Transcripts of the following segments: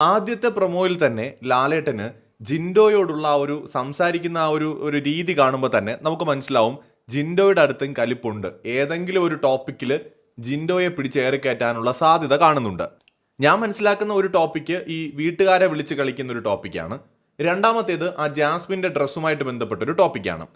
ആദ്യത്തെ പ്രൊമോയിൽ തന്നെ ലാലേട്ടന് ജിൻഡോയോടുള്ള ആ ഒരു സംസാരിക്കുന്ന ആ ഒരു ഒരു രീതി കാണുമ്പോൾ തന്നെ നമുക്ക് മനസ്സിലാവും ജിൻഡോയുടെ അടുത്തും കലിപ്പുണ്ട്. ഏതെങ്കിലും ഒരു ടോപ്പിക്കിൽ ജിൻഡോയെ പിടിച്ചേറിക്കയറ്റാനുള്ള സാധ്യത കാണുന്നുണ്ട്. ഞാൻ മനസ്സിലാക്കുന്ന ഒരു ടോപ്പിക്ക് ഈ വീട്ടുകാരെ വിളിച്ച് കളിക്കുന്ന ഒരു ടോപ്പിക്കാണ് രണ്ടാമത്തേത് ആ ജാസ്മിന്റെ ഡ്രസ്സുമായിട്ട് ബന്ധപ്പെട്ട ഒരു ടോപ്പിക്കാണ്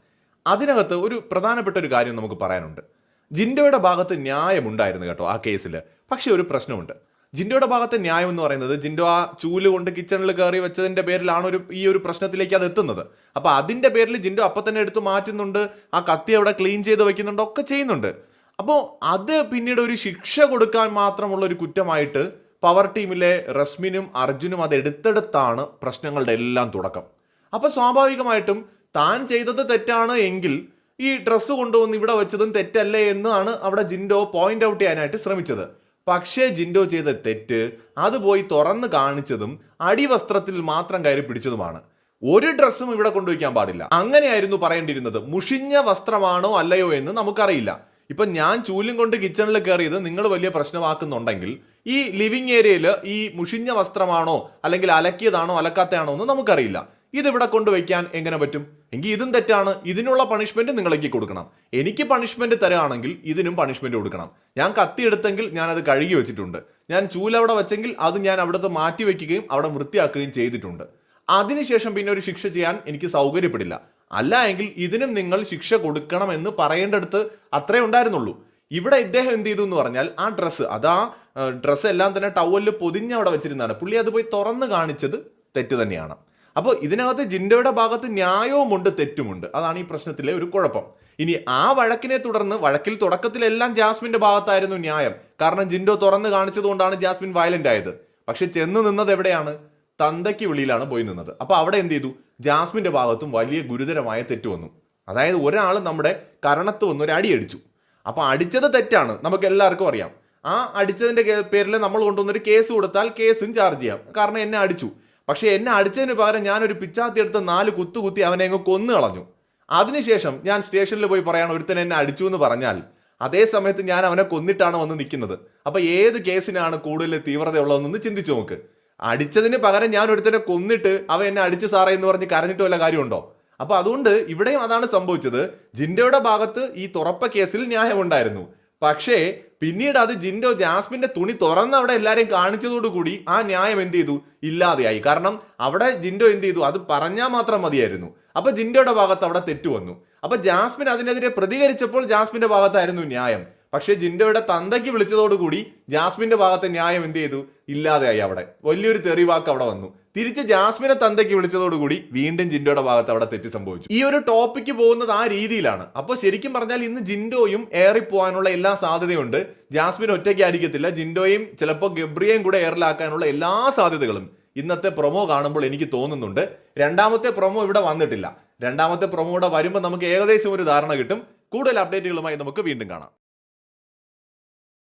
അതിനകത്ത് ഒരു പ്രധാനപ്പെട്ട ഒരു കാര്യം നമുക്ക് പറയാനുണ്ട്. ജിൻഡോയുടെ ഭാഗത്ത് ന്യായമുണ്ടായിരുന്നു കേട്ടോ ആ കേസിൽ പക്ഷേ ഒരു പ്രശ്നമുണ്ട്. ജിൻഡോയുടെ ഭാഗത്തെ ന്യായം എന്ന് പറയുന്നത് ജിൻഡോ ആ ചൂൽ കൊണ്ട് കിച്ചണിൽ കയറി വെച്ചതിന്റെ പേരിലാണ് ഒരു ഈ ഒരു പ്രശ്നത്തിലേക്ക് അത് എത്തുന്നത്. അപ്പോൾ അതിന്റെ പേരിൽ ജിൻഡോ അപ്പൊ തന്നെ എടുത്ത് മാറ്റുന്നുണ്ട് ആ കത്തി അവിടെ ക്ലീൻ ചെയ്ത് വെക്കുന്നുണ്ട് ഒക്കെ ചെയ്യുന്നുണ്ട്. അപ്പോൾ അത് പിന്നീട് ഒരു ശിക്ഷ കൊടുക്കാൻ മാത്രമുള്ള ഒരു കുറ്റമായിട്ട് പവർ ടീമിലെ റസ്മിനും അർജുനും അത് എടുത്തെടുത്താണ് പ്രശ്നങ്ങളുടെ എല്ലാം തുടക്കം. അപ്പൊ സ്വാഭാവികമായിട്ടും താൻ ചെയ്തത് തെറ്റാണ് എങ്കിൽ ഈ ഡ്രസ്സ് കൊണ്ടുവന്ന് ഇവിടെ വെച്ചതും തെറ്റല്ലേ എന്നാണ് അവിടെ ജിൻഡോ പോയിന്റ് ഔട്ട് ചെയ്യാനായിട്ട് ശ്രമിച്ചത്. പക്ഷേ ജിൻഡോ ചെയ്ത തെറ്റ് അത് പോയി തുറന്ന് കാണിച്ചതും അടിവസ്ത്രത്തിൽ മാത്രം കയറി പിടിച്ചതുമാണ്. ഒരു ഡ്രസ്സും ഇവിടെ കൊണ്ടുവയ്ക്കാൻ പാടില്ല. അങ്ങനെയായിരുന്നു പറയേണ്ടിയിരുന്നത്. മുഷിഞ്ഞ വസ്ത്രമാണോ അല്ലയോ എന്ന് നമുക്കറിയില്ല. ഇപ്പൊ ഞാൻ ചൂലും കൊണ്ട് കിച്ചണിൽ കയറിയത് നിങ്ങൾ വലിയ പ്രശ്നമാക്കുന്നുണ്ടെങ്കിൽ ഈ ലിവിങ് ഏരിയയിൽ ഈ മുഷിഞ്ഞ വസ്ത്രമാണോ അല്ലെങ്കിൽ അലക്കിയതാണോ അലക്കാത്തയാണോ എന്ന് നമുക്കറിയില്ല. ഇതിവിടെ കൊണ്ടുവയ്ക്കാൻ എങ്ങനെ പറ്റും? എങ്കിൽ ഇതും തെറ്റാണ്. ഇതിനുള്ള പണിഷ്മെന്റ് നിങ്ങൾ എനിക്ക് കൊടുക്കണം. എനിക്ക് പണിഷ്മെന്റ് തരാണെങ്കിൽ ഇതിനും പണിഷ്മെന്റ് കൊടുക്കണം. ഞാൻ കത്തി എടുത്തെങ്കിൽ ഞാൻ അത് കഴുകി വെച്ചിട്ടുണ്ട്. ഞാൻ ചൂല അവിടെ വെച്ചെങ്കിൽ അത് ഞാൻ അവിടുത്തെ മാറ്റി വെക്കുകയും അവിടെ വൃത്തിയാക്കുകയും ചെയ്തിട്ടുണ്ട്. അതിനുശേഷം പിന്നെ ഒരു ശിക്ഷ ചെയ്യാൻ എനിക്ക് സൗകര്യപ്പെടില്ല. അല്ല എങ്കിൽ ഇതിനും നിങ്ങൾ ശിക്ഷ കൊടുക്കണം എന്ന് പറയേണ്ടടുത്ത് അത്രേ ഉണ്ടായിരുന്നുള്ളൂ. ഇവിടെ ഇദ്ദേഹം എന്ത് ചെയ്തു എന്ന് പറഞ്ഞാൽ ആ ഡ്രസ്സ് അതാ ഡ്രസ്സ് എല്ലാം തന്നെ ടവലിൽ പൊതിഞ്ഞ് അവിടെ വെച്ചിരുന്നതാണ്. പുള്ളി അത് പോയി തുറന്ന് കാണിച്ചത് തെറ്റ് തന്നെയാണ്. അപ്പോൾ ഇതിനകത്ത് ജിൻഡോയുടെ ഭാഗത്ത് ന്യായവുമുണ്ട് തെറ്റുമുണ്ട്. അതാണ് ഈ പ്രശ്നത്തിലെ ഒരു കുഴപ്പം. ഇനി ആ വഴക്കിനെ തുടർന്ന് വഴക്കിൽ തുടക്കത്തിലെല്ലാം ജാസ്മിന്റെ ഭാഗത്തായിരുന്നു ന്യായം. കാരണം ജിൻഡോ തുറന്ന് കാണിച്ചതുകൊണ്ടാണ് ജാസ്മിൻ വയലന്റ് ആയത്. പക്ഷെ ചെന്ന് നിന്നത് എവിടെയാണ്? തന്തയ്ക്ക് വെളിയിലാണ് പോയി നിന്നത്. അപ്പോൾ അവിടെ എന്ത് ചെയ്തു? ജാസ്മിന്റെ ഭാഗത്തും വലിയ ഗുരുതരമായ തെറ്റ് വന്നു. അതായത് ഒരാൾ നമ്മുടെ കരണത്ത് വന്ന് ഒരു അടിയടിച്ചു. അപ്പോൾ അപ്പൊ അടിച്ചത് തെറ്റാണ്. നമുക്ക് എല്ലാവർക്കും അറിയാം. ആ അടിച്ചതിന്റെ പേരിൽ നമ്മൾ കൊണ്ടുവന്നൊരു കേസ് കൊടുത്താൽ കേസും ചാർജ് ചെയ്യാം. കാരണം എന്നെ അടിച്ചു. പക്ഷെ എന്നെ അടിച്ചതിന് പകരം ഞാനൊരു പിച്ചാത്തി എടുത്ത് നാല് കുത്തു കുത്തി അവനെ അങ്ങ് കൊന്നു കളഞ്ഞു. അതിനുശേഷം ഞാൻ സ്റ്റേഷനിൽ പോയി പറയാണ് ഒരുത്തൻ എന്നെ അടിച്ചു എന്ന് പറഞ്ഞാൽ അതേ സമയത്ത് ഞാൻ അവനെ കൊന്നിട്ടാണ് വന്ന് നിൽക്കുന്നത്. അപ്പോൾ ഏത് കേസിനാണ് കൂടുതൽ തീവ്രതയുള്ളതെന്ന് ചിന്തിച്ചു നോക്ക്. അടിച്ചതിന് പകരം ഞാൻ ഒരുത്തനെ കൊന്നിട്ട് അവൻ എന്നെ അടിച്ചു സാറേ എന്ന് പറഞ്ഞ് കരഞ്ഞിട്ട് വല്ല കാര്യമുണ്ടോ? അപ്പോൾ അതുകൊണ്ട് ഇവിടെയും അതാണ് സംഭവിച്ചത്. ജിൻഡയുടെ ഭാഗത്ത് ഈ തുറപ്പ കേസിൽ ന്യായമുണ്ടായിരുന്നു. പക്ഷേ പിന്നീട് അത് ജിൻഡോ ജാസ്മിന്റെ തുണി തുറന്ന് അവിടെ എല്ലാവരെയും കാണിച്ചതോടുകൂടി ആ ന്യായം എന്ത് ചെയ്തു? ഇല്ലാതെയായി. കാരണം അവിടെ ജിൻഡോ എന്ത് ചെയ്തു? അത് പറഞ്ഞാൽ മാത്രം മതിയായിരുന്നു. അപ്പൊ ജിൻഡോയുടെ ഭാഗത്ത് അവിടെ തെറ്റു വന്നു. അപ്പൊ ജാസ്മിൻ അതിനെതിരെ പ്രതികരിച്ചപ്പോൾ ജാസ്മിന്റെ ഭാഗത്തായിരുന്നു ന്യായം. പക്ഷേ ജിൻഡോയുടെ തന്തയ്ക്ക് വിളിച്ചതോടുകൂടി ജാസ്മിന്റെ ഭാഗത്തെ ന്യായം എന്ത് ചെയ്തു? ഇല്ലാതെയായി അവിടെ. വലിയൊരു തെറിവാക്ക് അവിടെ വന്നു. തിരിച്ച് ജാസ്മിനെ തന്തയ്ക്ക് വിളിച്ചതോടുകൂടി വീണ്ടും ജിൻഡോയുടെ ഭാഗത്ത് അവിടെ തെറ്റ് സംഭവിച്ചു. ഈ ഒരു ടോപ്പിക്ക് പോകുന്നത് ആ രീതിയിലാണ്. അപ്പോൾ ശരിക്കും പറഞ്ഞാൽ ഇന്ന് ജിൻഡോയും ഏറി പോകാനുള്ള എല്ലാ സാധ്യതയുണ്ട്. ജാസ്മിൻ ഒറ്റയ്ക്ക് ആയിരിക്കത്തില്ല. ജിൻഡോയും ചിലപ്പോൾ ഗബ്രിയേയും കൂടെ എയറിലാക്കാനുള്ള എല്ലാ സാധ്യതകളും ഇന്നത്തെ പ്രൊമോ കാണുമ്പോൾ എനിക്ക് തോന്നുന്നുണ്ട്. രണ്ടാമത്തെ പ്രൊമോ ഇവിടെ വന്നിട്ടില്ല. രണ്ടാമത്തെ പ്രൊമോ ഇവിടെ വരുമ്പോൾ നമുക്ക് ഏകദേശം ഒരു ധാരണ കിട്ടും. കൂടുതൽ അപ്ഡേറ്റുകളുമായി നമുക്ക് വീണ്ടും കാണാം.